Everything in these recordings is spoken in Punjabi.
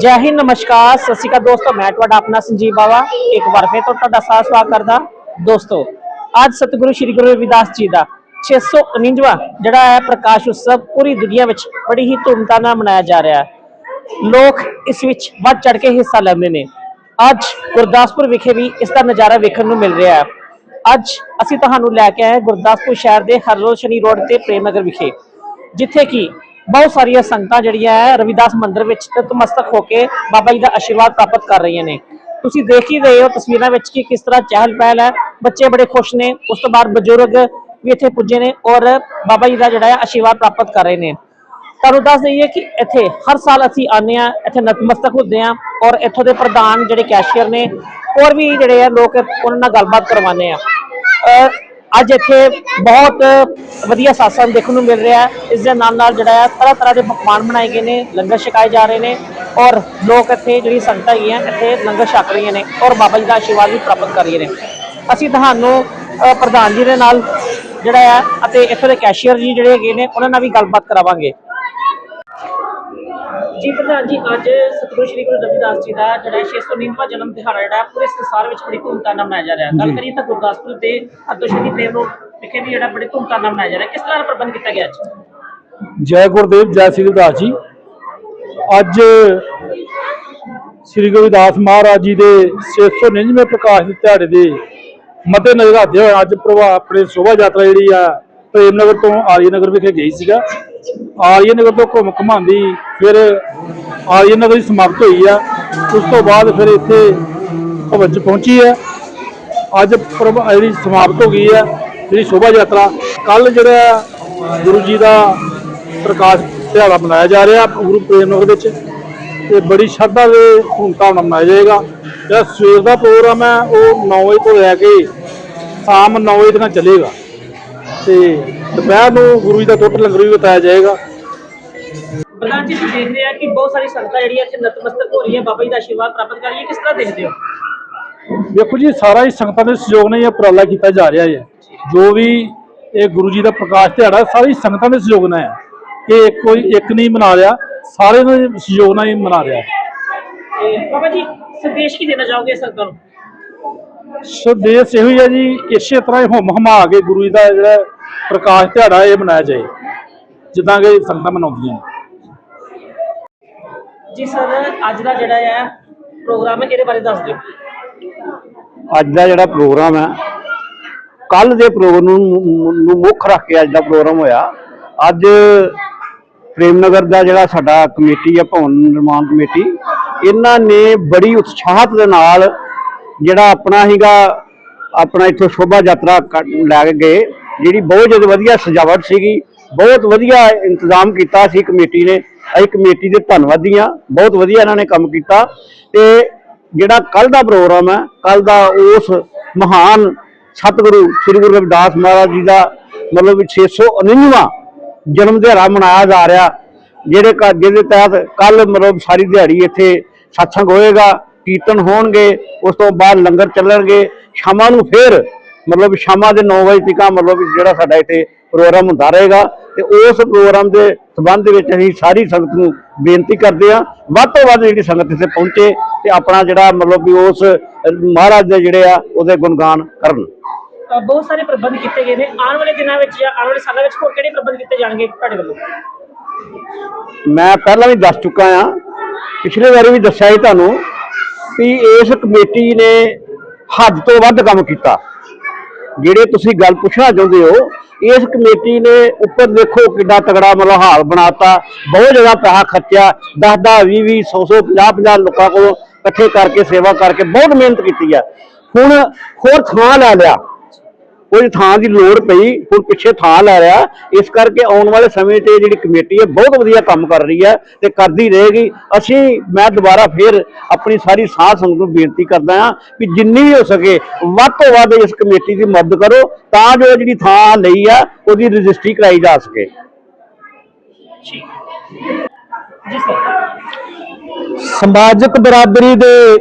ਜੈ ਹਿੰਦ, ਨਮਸਕਾਰ। ਸਤਿ ਸ਼੍ਰੀ ਅਕਾਲ ਦੋਸਤੋ, ਮੈਂ ਤੁਹਾਡਾ ਆਪਣਾ ਸੰਜੀਵ ਬਾਵਾ। ਇੱਕ ਵਾਰ ਫਿਰ ਤੁਹਾਡਾ ਸਾਥ ਸਵਾਗਤ ਕਰਦਾ। ਦੋਸਤੋ, ਅੱਜ ਸਤਿਗੁਰੂ ਸ੍ਰੀ ਗੁਰੂ ਰਵਿਦਾਸ ਜੀ ਦਾ 649ਵਾਂ ਜਿਹੜਾ ਹੈ ਪ੍ਰਕਾਸ਼ ਉਤਸਵ ਪੂਰੀ ਦੁਨੀਆ ਵਿੱਚ ਬੜੀ ਹੀ ਧੂਮਧਾਮ ਨਾਲ ਮਨਾਇਆ ਜਾ ਰਿਹਾ ਹੈ। ਲੋਕ ਇਸ ਵਿੱਚ ਵੱਧ ਚੜ ਕੇ ਹਿੱਸਾ ਲੈਂਦੇ ਨੇ। ਅੱਜ ਗੁਰਦਾਸਪੁਰ ਵਿਖੇ ਵੀ ਇਸ ਦਾ ਨਜ਼ਾਰਾ ਵੇਖਣ ਨੂੰ ਮਿਲ ਰਿਹਾ ਹੈ। ਅੱਜ ਅਸੀਂ ਤੁਹਾਨੂੰ ਲੈ ਕੇ ਆਏ ਗੁਰਦਾਸਪੁਰ ਸ਼ਹਿਰ ਦੇ ਹਰਰੋਜ਼ ਸ਼ਨੀ ਰੋਡ ਤੇ ਪ੍ਰੇਮ ਨਗਰ ਵਿਖੇ, ਜਿੱਥੇ ਕਿ ਬਹੁਤ ਸਾਰੀਆਂ ਸੰਗਤਾਂ ਜਿਹੜੀਆਂ ਹੈ, ਰਵਿਦਾਸ ਮੰਦਿਰ ਵਿੱਚ ਨਤਮਸਤਕ ਹੋ ਕੇ ਬਾਬਾ ਜੀ ਦਾ ਆਸ਼ੀਰਵਾਦ ਪ੍ਰਾਪਤ ਕਰ ਰਹੀਆਂ ਨੇ। ਤੁਸੀਂ ਦੇਖ ਹੀ ਰਹੇ ਹੋ ਤਸਵੀਰਾਂ ਵਿੱਚ ਕਿ ਕਿਸ ਤਰ੍ਹਾਂ ਚਹਿਲ ਪਹਿਲ ਹੈ, ਬੱਚੇ ਬੜੇ ਖੁਸ਼ ਨੇ, ਉਸ ਤੋਂ ਬਾਅਦ ਬਜ਼ੁਰਗ ਵੀ ਇੱਥੇ ਪੁੱਜੇ ਨੇ ਔਰ ਬਾਬਾ ਜੀ ਦਾ ਜਿਹੜਾ ਹੈ ਆਸ਼ੀਰਵਾਦ ਪ੍ਰਾਪਤ ਕਰ ਰਹੇ ਨੇ। ਤੁਹਾਨੂੰ ਦੱਸ ਦਈਏ ਕਿ ਇੱਥੇ ਹਰ ਸਾਲ ਅਸੀਂ ਆਉਂਦੇ ਹਾਂ, ਇੱਥੇ ਨਤਮਸਤਕ ਹੁੰਦੇ ਹਾਂ ਔਰ ਇੱਥੋਂ ਦੇ ਪ੍ਰਧਾਨ ਜਿਹੜੇ ਕੈਸ਼ੀਅਰ ਨੇ, ਹੋਰ ਵੀ ਜਿਹੜੇ ਆ ਲੋਕ ਉਹਨਾਂ ਨਾਲ ਗੱਲਬਾਤ ਕਰਵਾਉਂਦੇ ਆ ਅਹ ਅੱਜ ਇੱਥੇ ਬਹੁਤ ਵਧੀਆ ਸਾਸਨ ਦੇਖਣ ਨੂੰ ਮਿਲ ਰਿਹਾ ਹੈ। ਇਸ ਦੇ ਨਾਲ ਨਾਲ ਜਿਹੜਾ ਹੈ, ਤਰ੍ਹਾਂ ਤਰ੍ਹਾਂ ਦੇ ਪਕਵਾਨ ਬਣਾਏ ਗਏ ਨੇ, ਲੰਗਰ ਛਕਾਏ ਜਾ ਰਹੇ ਨੇ ਔਰ ਲੋਕ ਇੱਥੇ ਜਿਹੜੀ ਸੰਗਤਾਂ ਹੈਗੀਆਂ ਇੱਥੇ ਲੰਗਰ ਛਕ ਰਹੀਆਂ ਨੇ ਔਰ ਬਾਬਾ ਜੀ ਦਾ ਆਸ਼ੀਰਵਾਦ ਵੀ ਪ੍ਰਾਪਤ ਕਰ ਰਹੀਆਂ ਨੇ। ਅਸੀਂ ਤੁਹਾਨੂੰ ਪ੍ਰਧਾਨ ਜੀ ਦੇ ਨਾਲ ਜਿਹੜਾ ਹੈ ਅਤੇ ਇੱਥੇ ਦੇ ਕੈਸ਼ੀਅਰ ਜੀ ਜਿਹੜੇ ਹੈਗੇ ਨੇ, ਉਹਨਾਂ ਨਾਲ ਵੀ ਗੱਲਬਾਤ ਕਰਾਵਾਂਗੇ। ਜੀ ਪ੍ਰਧਾਨ ਜੀ ਅੱਜ ਸਤਿਗੁਰੂ ਸ਼੍ਰੀ ਗੁਰੂ ਰਵਿਦਾਸ ਜੀ ਦਾ ਜਿਹੜਾ 609ਵਾਂ ਜਨਮ ਦਿਹਾੜਾ ਜਿਹੜਾ ਪੂਰੇ ਸੰਸਾਰ ਵਿੱਚ ਬੜੀ ਧੂਮਧਾਮ ਨਾਲ ਮਨਾਇਆ ਜਾ ਰਿਹਾ ਗੱਲ ਕਰੀਏ ਤਾਂ ਗੁਰਦਾਸਪੁਰ ਦੇ ਅਦੋਸ਼ਨੀ ਪ੍ਰੇਮ ਰੋਡ ਵਿਖੇ ਵੀ ਜਿਹੜਾ ਬੜੀ ਧੂਮਧਾਮ ਨਾਲ ਮਨਾਇਆ ਜਾ ਰਿਹਾ ਕਿਸ ਤਰ੍ਹਾਂ ਪ੍ਰਬੰਧ ਕੀਤਾ ਗਿਆ ਅੱਜ? ਜੈ ਗੁਰਦੇਵ ਜੈ ਸ੍ਰੀ ਗੁਰਦਾਸ ਜੀ। ਅੱਜ ਸ੍ਰੀ ਗੁਰਦਾਸ ਮਹਾਰਾਜ ਜੀ ਦੇ 699ਵੇਂ ਪ੍ਰਕਾਸ਼ ਦੇ ਦਿਹਾੜੇ ਦੇ ਮੱਦੇ ਨਜ਼ਰ ਰੱਖਦੇ ਹੋਏ ਅੱਜ ਪ੍ਰਭਾ ਆਪਣੇ ਸ਼ੋਭਾ ਯਾਤਰਾ ਜਿਹੜੀ ਆ ਪ੍ਰੇਮ ਨਗਰ ਤੋਂ ਆਰੀਆ ਨਗਰ ਵਿਖੇ ਗਈ ਸੀਗਾ। ਆਰੀਆ ਨਗਰ ਤੋਂ ਘੁੰਮ ਘਮਾਉਂਦੀ, ਫਿਰ ਆਰੀਆ ਨਗਰ ਦੀ ਸਮਾਪਤ ਹੋਈ ਆ। ਉਸ ਤੋਂ ਬਾਅਦ ਫਿਰ ਇੱਥੇ ਭਵਨ ਚ ਪਹੁੰਚੀ ਹੈ ਅੱਜ ਪ੍ਰਭ, ਜਿਹੜੀ ਸਮਾਪਤ ਹੋ ਗਈ ਹੈ ਜਿਹੜੀ ਸ਼ੋਭਾ ਯਾਤਰਾ ਕੱਲ ਜਿਹੜਾ ਗੁਰੂ ਜੀ ਦਾ ਪ੍ਰਕਾਸ਼ ਦਿਹਾੜਾ ਮਨਾਇਆ ਜਾ ਰਿਹਾ ਗੁਰੂ ਪ੍ਰੇਮ ਨਗਰ ਵਿੱਚ। ਤੇ ਬੜੀ ਸ਼ਰਧਾ ਦੇ ਧੂਮਧਾਮ ਨਾਲ ਮਨਾਇਆ ਜਾਏਗਾ। ਜਿਹੜਾ ਸਵੇਰ ਦਾ ਪ੍ਰੋਗਰਾਮ ਹੈ, ਉਹ 9 ਵਜੇ ਤੋਂ ਲੈ ਕੇ ਸ਼ਾਮ 9 ਵਜੇ ਤੱਕ ਚੱਲੇਗਾ। ਤੇ ਦੁਪਹਿਰ ਨੂੰ ਗੁਰੂ ਜੀ ਦਾ ਟੁੱਟ ਲੰਗਰ ਵੀ ਬਤਾਇਆ ਜਾਏਗਾ। ਪ੍ਰਧਾਨ ਜੀ ਤੁਸੀਂ ਦੇਖ ਰਹੇ ਆ ਕਿ ਬਹੁਤ ਸਾਰੀ ਸੰਗਤਾਂ ਜਿਹੜੀਆਂ ਇੱਥੇ ਨਤਮਸਤਕ ਹੋ ਰਹੀਆਂ ਬਾਬਾ ਜੀ ਦਾ ਆਸ਼ੀਰਵਾਦ ਪ੍ਰਾਪਤ ਕਰ ਰਹੀਆਂ ਕਿਸ ਤਰ੍ਹਾਂ ਦੇਖਦੇ ਹੋ? ਵੇਖੋ ਜੀ ਸਾਰਾ ਹੀ ਸੰਗਤਾਂ ਦੇ ਸਹਿਯੋਗ ਨਾਲ ਇਹ ਉਪਰਾਲਾ ਕੀਤਾ ਜਾ ਰਿਹਾ ਹੈ। ਜੋ ਵੀ ਇਹ ਗੁਰੂ ਜੀ ਦਾ ਪ੍ਰਕਾਸ਼ ਦਿਹਾੜਾ ਸਾਰੀ ਸੰਗਤਾਂ ਦੇ ਸਹਿਯੋਗ ਨਾਲ ਹੈ। ਕਿ ਕੋਈ ਇੱਕ ਨਹੀਂ ਮਨਾ ਰਿਹਾ ਸਾਰੇ ਦੇ ਸਹਿਯੋਗ ਨਾਲ ਹੀ ਮਨਾ ਰਿਹਾ ਹੈ। ਬਾਬਾ ਜੀ ਸੰਦੇਸ਼ ਕੀ ਦੇਣਾ ਚਾਹੋਗੇ ਸੰਗਤਾਂ ਨੂੰ? ਸੰਦੇਸ਼ ਇਹੋ ਹੀ ਹੈ ਜੀ ਇਸੇ ਤਰ੍ਹਾਂ ਹੀ ਹੁਮ ਹਮਾ ਕੇ ਗੁਰੂ ਜੀ ਦਾ ਜਿਹੜਾ ਪ੍ਰਕਾਸ਼ ਦਿਹਾੜਾ ਇਹ ਮਨਾਇਆ ਜਾਏ ਜਿੱਦਾਂ ਕਿ ਸੰਗਤਾਂ ਮਨਾਉਂਦੀਆਂ ਨੇ। ਜੀ ਸਰ ਅੱਜ ਦਾ ਜਿਹੜਾ ਹੈ ਪ੍ਰੋਗਰਾਮ ਹੈ ਇਹਦੇ ਬਾਰੇ ਦੱਸ ਦਿਓ। ਅੱਜ ਦਾ ਜਿਹੜਾ ਪ੍ਰੋਗਰਾਮ ਹੈ ਕੱਲ ਦੇ ਪ੍ਰੋਗਰਾਮ ਨੂੰ ਨੂੰ ਮੁੱਖ ਰੱਖ ਕੇ ਅੱਜ ਦਾ ਪ੍ਰੋਗਰਾਮ ਹੋਇਆ। ਅੱਜ ਪ੍ਰੇਮ ਨਗਰ ਦਾ ਜਿਹੜਾ ਸਾਡਾ ਕਮੇਟੀ ਹੈ ਭਵਨ ਨਿਰਮਾਣ ਕਮੇਟੀ ਇਹਨਾਂ ਨੇ ਬੜੀ ਉਤਸ਼ਾਹਤ ਦੇ ਨਾਲ ਜਿਹੜਾ ਆਪਣਾ ਹੀਗਾ ਆਪਣਾ ਇੱਥੋਂ ਸ਼ੋਭਾ ਯਾਤਰਾ ਲੈ ਕੇ ਗਏ। ਜਿਹੜੀ ਬਹੁਤ ਜ਼ਿਆਦਾ ਵਧੀਆ ਸਜਾਵਟ ਸੀਗੀ, ਬਹੁਤ ਵਧੀਆ ਇੰਤਜ਼ਾਮ ਕੀਤਾ ਸੀ ਕਮੇਟੀ ਨੇ। ਅਸੀਂ ਕਮੇਟੀ ਦੇ ਧੰਨਵਾਦੀ ਹਾਂ। ਬਹੁਤ ਵਧੀਆ ਇਹਨਾਂ ਨੇ ਕੰਮ ਕੀਤਾ। ਤੇ ਜਿਹੜਾ ਕੱਲ ਦਾ ਪ੍ਰੋਗਰਾਮ ਹੈ ਕੱਲ ਦਾ ਉਸ ਮਹਾਨ ਸਤਿਗੁਰੂ ਸ੍ਰੀ ਗੁਰੂ ਰਵਿਦਾਸ ਮਹਾਰਾਜ ਜੀ ਦਾ ਮਤਲਬ 649ਵਾਂ ਜਨਮ ਦਿਹਾੜਾ ਮਨਾਇਆ ਜਾ ਰਿਹਾ, ਜਿਹੜੇ ਕ- ਜਿਹਦੇ ਤਹਿਤ ਕੱਲ ਮਤਲਬ ਸਾਰੀ ਦਿਹਾੜੀ ਇੱਥੇ satsang ਹੋਏਗਾ, ਕੀਰਤਨ ਹੋਣਗੇ, ਉਸ ਤੋਂ ਬਾਅਦ ਲੰਗਰ ਚੱਲਣਗੇ, ਸ਼ਾਮਾਂ ਨੂੰ ਫੇਰ ਮਤਲਬ ਸ਼ਾਮਾਂ ਦੇ 9 ਵਜੇ ਤੱਕ ਮਤਲਬ ਜਿਹੜਾ ਸਾਡਾ ਇੱਥੇ ਪ੍ਰੋਗਰਾਮ ਹੁੰਦਾ ਰਹੇਗਾ ਤੇ ਉਸ ਪ੍ਰੋਗਰਾਮ ਦੇ ਸਬੰਧ ਵਿੱਚ ਅਸੀਂ ਸਾਰੀ ਸੰਗਤ ਨੂੰ ਬੇਨਤੀ ਕਰਦੇ ਹਾਂ ਵੱਧ ਤੋਂ ਵੱਧ ਜਿਹੜੀ ਸੰਗਤ ਇੱਥੇ ਪਹੁੰਚੇ ਤੇ ਆਪਣਾ ਜਿਹੜਾ ਮਤਲਬ ਵੀ ਉਸ ਮਹਾਰਾਜ ਦੇ ਜਿਹੜੇ ਆ ਉਹਦੇ ਗੁਣਗਾਨ ਕਰਨ। ਬਹੁਤ ਸਾਰੇ ਪ੍ਰਬੰਧ ਕੀਤੇ ਗਏ ਨੇ। ਆਉਣ ਵਾਲੇ ਦਿਨਾਂ ਵਿੱਚ ਜਾਂ ਆਉਣ ਵਾਲੇ ਸਾਲਾਂ ਵਿੱਚ ਹੋਰ ਕਿਹੜੇ ਪ੍ਰਬੰਧ ਕੀਤੇ ਜਾਣਗੇ ਤੁਹਾਡੇ ਵੱਲੋਂ? ਮੈਂ ਪਹਿਲਾਂ ਵੀ ਦੱਸ ਚੁੱਕਾ ਆ ਪਿਛਲੇ ਵਾਰੀ ਵੀ ਦੱਸਿਆ ਸੀ ਤੁਹਾਨੂੰ ਵੀ ਇਸ ਕਮੇਟੀ ਨੇ ਹੱਦ ਤੋਂ ਵੱਧ ਕੰਮ ਕੀਤਾ। ਜਿਹੜੇ ਤੁਸੀਂ ਗੱਲ ਪੁੱਛਣਾ ਚਾਹੁੰਦੇ ਹੋ, ਇਸ ਕਮੇਟੀ ਨੇ ਉੱਪਰ ਦੇਖੋ ਕਿੱਡਾ ਤਗੜਾ ਮਤਲਬ ਹਾਲ ਬਣਾਤਾ, ਬਹੁਤ ਜ਼ਿਆਦਾ ਪੈਸਾ ਖਰਚਿਆ 10 10 20 20 100 100 50 50 ਲੋਕਾਂ ਕੋਲ ਇਕੱਠੇ ਕਰਕੇ ਸੇਵਾ ਕਰਕੇ ਬਹੁਤ ਮਿਹਨਤ ਕੀਤੀ ਆ। ਹੁਣ ਹੋਰ ਥਾਂ ਲੈ ਲਿਆ। ਕੋਈ ਥਾਂ ਦੀ ਲੋੜ ਪਈ ਹੁਣ ਪਿੱਛੇ ਥਾਂ ਲੈ ਰਿਹਾ। ਇਸ ਕਰਕੇ ਆਉਣ ਵਾਲੇ ਸਮੇਂ ਤੇ ਜਿਹੜੀ ਕਮੇਟੀ ਹੈ ਬਹੁਤ ਵਧੀਆ ਕੰਮ ਕਰ ਰਹੀ ਹੈ ਤੇ ਕਰਦੀ ਰਹੇਗੀ। ਅਸੀਂ ਮੈਂ ਦੁਬਾਰਾ ਫੇਰ ਆਪਣੀ ਸਾਰੀ ਸਾਧ ਸੰਗਤ ਨੂੰ ਬੇਨਤੀ ਕਰਦਾ ਹਾਂ ਕਿ ਜਿੰਨੀ ਵੀ ਹੋ ਸਕੇ ਵੱਧ ਤੋਂ ਵੱਧ ਇਸ ਕਮੇਟੀ ਦੀ ਮਦਦ ਕਰੋ ਤਾਂ ਜੋ ਜਿਹੜੀ ਥਾਂ ਲਈ ਆ ਉਹਦੀ ਰਜਿਸਟਰੀ ਕਰਾਈ ਜਾ ਸਕੇ। ਸਮਾਜਿਕ ਬਰਾਦਰੀ ਦੇ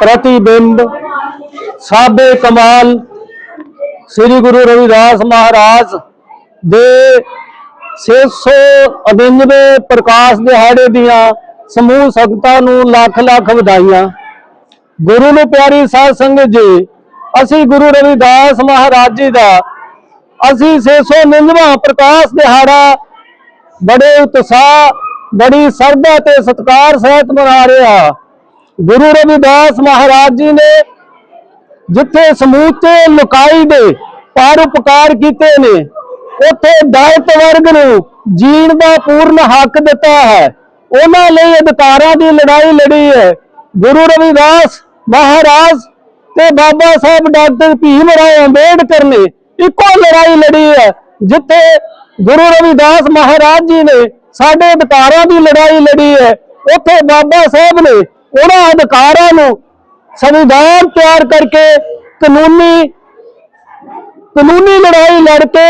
ਪ੍ਰਤੀਬਿੰਬ ਸਾਬੇ ਕਮਾਲ ਸ੍ਰੀ ਗੁਰੂ ਰਵਿਦਾਸ ਮਹਾਰਾਜ ਦੇ 699 ਪ੍ਰਕਾਸ਼ ਦਿਹਾੜੇ ਦੀਆਂ ਸਮੂਹ ਸੰਗਤਾਂ ਨੂੰ ਲੱਖ ਲੱਖ ਵਧਾਈਆਂ। ਗੁਰੂ ਨੂੰ ਪਿਆਰੀ ਸਾਧ ਸੰਗਤ ਜੀ, ਅਸੀਂ ਗੁਰੂ ਰਵਿਦਾਸ ਮਹਾਰਾਜ ਜੀ ਦਾ ਅਸੀਂ 699ਵਾਂ ਪ੍ਰਕਾਸ਼ ਦਿਹਾੜਾ ਬੜੇ ਉਤਸ਼ਾਹ, ਬੜੀ ਸਰਦਾ ਤੇ ਸਤਿਕਾਰ ਸਹਿਤ ਮਨਾ ਰਿਹਾ ਗੁਰੂ ਰਵਿਦਾਸ ਮਹਾਰਾਜ ਜੀ ਨੇ ਜਿੱਥੇ ਸਮੂਚੇ ਲੁਕਾਈ ਦੇ ਪਰਉਪਕਾਰ ਕੀਤੇ ਨੇ, ਉੱਥੇ ਦਲਿਤ ਵਰਗ ਨੂੰ ਜੀਣ ਦਾ ਪੂਰਨ ਹੱਕ ਦਿੱਤਾ ਹੈ। ਉਹਨਾਂ ਲਈ ਅਧਿਕਾਰਾਂ ਦੀ ਲੜਾਈ ਲੜੀ ਹੈ। ਗੁਰੂ ਰਵਿਦਾਸ ਮਹਾਰਾਜ ਤੇ ਬਾਬਾ ਸਾਹਿਬ ਡਾਕਟਰ ਭੀਮ ਰਾਓ ਅੰਬੇਡਕਰ ਨੇ ਇੱਕੋ ਲੜਾਈ ਲੜੀ ਹੈ, ਜਿੱਥੇ ਗੁਰੂ ਰਵਿਦਾਸ ਮਹਾਰਾਜ ਜੀ ਨੇ ਸਾਡੇ ਅਧਿਕਾਰਾਂ ਦੀ ਲੜਾਈ ਲੜੀ ਹੈ। ਉੱਥੇ ਬਾਬਾ ਸਾਹਿਬ ਨੇ ਉਹਨਾਂ ਅਧਿਕਾਰਾਂ ਨੂੰ ਸੰਵਿਧਾਨ ਤਿਆਰ ਕਰਕੇ ਕਾਨੂੰਨੀ ਕਾਨੂੰਨੀ ਲੜਾਈ ਲੜ ਕੇ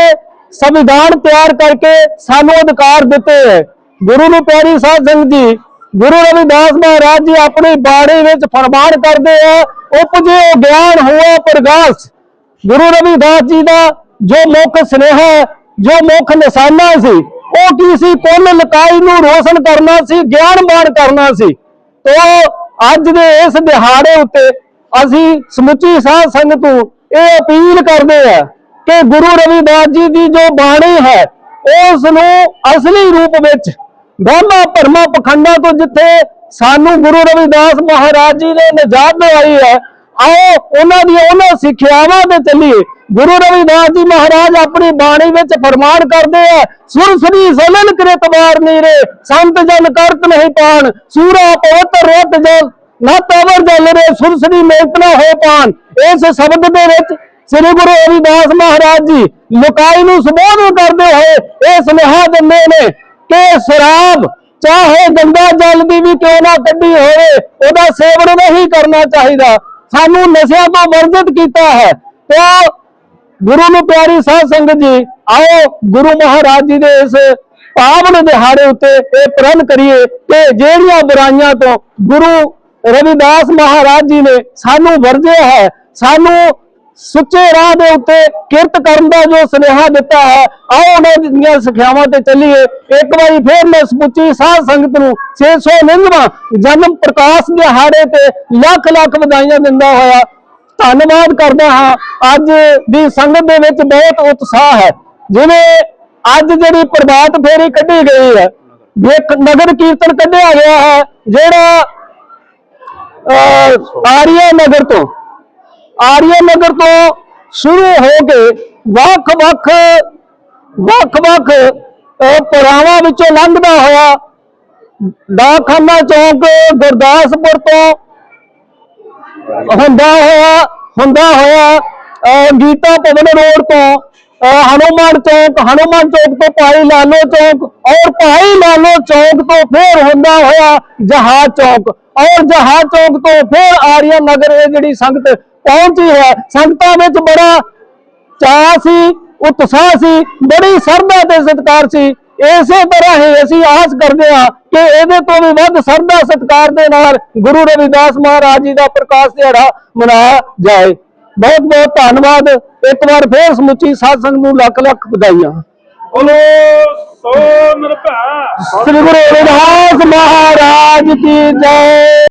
ਸੰਵਿਧਾਨ ਤਿਆਰ ਕਰਕੇ ਸਾਨੂੰ ਅਧਿਕਾਰ ਦਿੱਤੇ ਹੈ। ਗੁਰੂ ਨੂੰ ਪਿਆਰੀ ਸਾਧ ਸੰਗਤ ਜੀ, ਗੁਰੂ ਰਵਿਦਾਸ ਮਹਾਰਾਜ ਜੀ ਆਪਣੀ ਬਾਣੀ ਵਿੱਚ ਫਰਮਾਨ ਕਰਦੇ ਆ, ਉਪਜੇ ਗਿਆਨ ਹੋਆ ਪ੍ਰਗਾਸ। ਗੁਰੂ ਰਵਿਦਾਸ ਜੀ ਦਾ ਜੋ ਮੁੱਖ ਸੁਨੇਹਾ, ਜੋ ਮੁੱਖ ਨਿਸ਼ਾਨਾ ਸੀ, ਉਹ ਕੀ ਸੀ? ਕੁੱਲ ਲਕਾਈ ਨੂੰ ਰੋਸ਼ਨ ਕਰਨਾ ਸੀ ਗਿਆਨ ਗਿਆਨਵਾਨ ਕਰਨਾ ਸੀ। ਤੋ ਅੱਜ ਦੇ ਇਸ ਦਿਹਾੜੇ ਉੱਤੇ ਅਸੀਂ ਸਮੁੱਚੀ ਸਾਧ ਸੰਗਤ ਨੂੰ ਇਹ ਅਪੀਲ ਕਰਦੇ ਆ ਕਿ ਗੁਰੂ ਰਵਿਦਾਸ ਜੀ ਦੀ ਜੋ ਬਾਣੀ ਹੈ, ਉਸ ਨੂੰ ਅਸਲੀ ਰੂਪ ਵਿੱਚ ਵਹਿਮਾਂ ਭਰਮਾਂ, ਪਖੰਡਾਂ ਤੋਂ ਜਿੱਥੇ ਸਾਨੂੰ ਗੁਰੂ ਰਵਿਦਾਸ ਮਹਾਰਾਜ ਜੀ ਨੇ ਨਜਾਤ ਦਿਵਾਈ ਹੈ, ਆਓ ਉਹਨਾਂ ਦੀਆਂ ਉਹਨਾਂ ਸਿੱਖਿਆਵਾਂ ਤੇ ਚੱਲੀਏ। ਗੁਰੂ ਰਵਿਦਾਸ ਜੀ ਮਹਾਰਾਜ ਆਪਣੀ ਬਾਣੀ ਵਿੱਚ ਫਰਮਾਨ ਕਰਦੇ ਆ ਸੁਰਸਰੀ ਸਲਨ ਕ੍ਰਿਤ ਵਾਰ ਨੀਰੇ, ਸੰਤ ਜਨ ਕਰਤ ਨਹੀਂ ਪਾਣ, ਸੂਰਾ ਪਵਿੱਤਰ ਰਤ ਜਲ, ਨਾ ਤਵਰ ਜਲ ਰੇ ਸੁਰਸਰੀ ਮੇਤ ਨਾ ਹੋ ਪਾਣ। ਇਸ ਸ਼ਬਦ ਦੇ ਵਿੱਚ ਸ੍ਰੀ ਗੁਰੂ ਰਵਿਦਾਸ ਮਹਾਰਾਜ ਜੀ ਲੁਕਾਈ ਨੂੰ ਸੰਬੋਧਨ ਕਰਦੇ ਹੋਏ ਇਹ ਸੁਨੇਹਾ ਦਿੰਦੇ ਨੇ ਕਿ ਸ਼ਰਾਬ ਚਾਹੇ ਗੰਦਾ ਜਲ ਦੀ ਵੀ ਕਿਉਂ ਨਾ ਕੱਢੀ ਹੋਵੇ, ਉਹਦਾ ਸੇਵਨ ਨਹੀਂ ਕਰਨਾ ਚਾਹੀਦਾ। ਸਾਨੂੰ ਨਸ਼ਿਆਂ ਤੋਂ ਵਰਜਿਤ ਕੀਤਾ ਹੈ। ਤੇ ਗੁਰੂ ਨੂੰ ਪਿਆਰੀ ਸਾਧ ਸੰਗਤ ਜੀ, ਆਓ ਗੁਰੂ ਮਹਾਰਾਜ ਜੀ ਦੇ ਇਸ ਪਾਵਨ ਦਿਹਾੜੇ ਉੱਤੇ ਇਹ ਪ੍ਰਣ ਕਰੀਏ ਕਿ ਜਿਹੜੀਆਂ ਬੁਰਾਈਆਂ ਤੋਂ ਗੁਰੂ ਰਵਿਦਾਸ ਮਹਾਰਾਜ ਜੀ ਨੇ ਸਾਨੂੰ ਵਰਜਿਆ ਹੈ, ਸਾਨੂੰ ਸੁੱਚੇ ਰਾਹ ਦੇ ਉੱਤੇ ਕਿਰਤ ਕਰਨ ਦਾ ਜੋ ਸੁਨੇਹਾ ਦਿੱਤਾ ਹੈ, ਆਓ ਉਹਨਾਂ ਦੀਆਂ ਸਿੱਖਿਆਵਾਂ ਤੇ ਚੱਲੀਏ। ਇੱਕ ਵਾਰੀ ਫੇਰ ਮੈਂ ਸਮੁੱਚੀ ਸਾਧ ਸੰਗਤ ਨੂੰ 699ਵਾਂ ਜਨਮ ਪ੍ਰਕਾਸ਼ ਦਿਹਾੜੇ ਤੇ ਲੱਖ ਲੱਖ ਵਧਾਈਆਂ ਦਿੰਦਾ ਹੋਇਆ ਧੰਨਵਾਦ ਕਰਦਾ ਹਾਂ। ਅੱਜ ਦੀ ਸੰਗਤ ਦੇ ਵਿੱਚ ਬਹੁਤ ਉਤਸ਼ਾਹ ਹੈ। ਜਿਵੇਂ ਅੱਜ ਜਿਹੜੀ ਪ੍ਰਭਾਤ ਫੇਰੀ ਕੱਢੀ ਗਈ ਹੈ ਇੱਕ ਨਗਰ ਕੀਰਤਨ ਕੱਢਿਆ ਗਿਆ ਹੈ, ਜਿਹੜਾ ਆਰੀਆ ਨਗਰ ਤੋਂ, ਆਰੀਆ ਨਗਰ ਤੋਂ ਸ਼ੁਰੂ ਹੋ ਕੇ ਵੱਖ-ਵੱਖ ਵੱਖ-ਵੱਖ ਪੜਾਵਾਂ ਵਿੱਚੋਂ ਲੰਘਦਾ ਹੋਇਆ ਡਾਕਖਾਨਾ ਚੌਂਕ, ਗੁਰਦਾਸਪੁਰ ਤੋਂ ਹੁੰਦਾ ਹੋਇਆ ਹੁੰਦਾ ਹੋਇਆ ਅਹ, ਗੀਤਾ ਭਵਨ ਰੋਡ ਤੋਂ ਅਹ, ਹਨੂਮਾਨ ਚੌਕ ਹਨੂਮਾਨ ਚੌਕ ਤੋਂ ਭਾਈ ਲਾਲੋ ਚੌਕ ਔਰ ਭਾਈ ਲਾਲੋ ਚੌਕ ਤੋਂ ਫਿਰ ਹੁੰਦਾ ਹੋਇਆ ਜਹਾਜ਼ ਚੌਕ। ਔਰ ਜਹਾਜ਼ ਚੌਕ ਤੋਂ ਫਿਰ ਆਰੀਆ ਨਗਰ ਇਹ ਜਿਹੜੀ ਸੰਗਤ ਪਹੁੰਚੀ ਹੈ ਸੰਗਤਾਂ ਵਿੱਚ ਬੜਾ ਚਾਅ ਸੀ ਉਤਸ਼ਾਹ ਸੀ ਬੜੀ ਸਰਦਾ ਤੇ ਸਤਿਕਾਰ ਸੀ। ਇਸੇ ਤਰ੍ਹਾਂ ਹੀ ਅਸੀਂ ਆਸ ਕਰਦੇ ਹਾਂ ਕਿ ਇਹਦੇ ਤੋਂ ਵੀ ਵੱਧ ਸਰਦਾ ਸਤਿਕਾਰ ਦੇ ਨਾਲ ਗੁਰੂ ਰਵਿਦਾਸ ਮਹਾਰਾਜ ਜੀ ਦਾ ਪ੍ਰਕਾਸ਼ ਦਿਹਾੜਾ ਮਨਾਇਆ ਜਾਏ। ਬਹੁਤ ਬਹੁਤ ਧੰਨਵਾਦ। ਇੱਕ ਵਾਰ ਫੇਰ ਸਮੁੱਚੀ ਸਾਧ ਸੰਗਤ ਨੂੰ ਲੱਖ ਲੱਖ ਵਧਾਈਆਂ। ਬੋਲੋ ਸੋ ਨਿਰਭੈ। ਸ੍ਰੀ ਗੁਰੂ ਰਵਿਦਾਸ ਮਹਾਰਾਜ ਕੀ ਜੈ।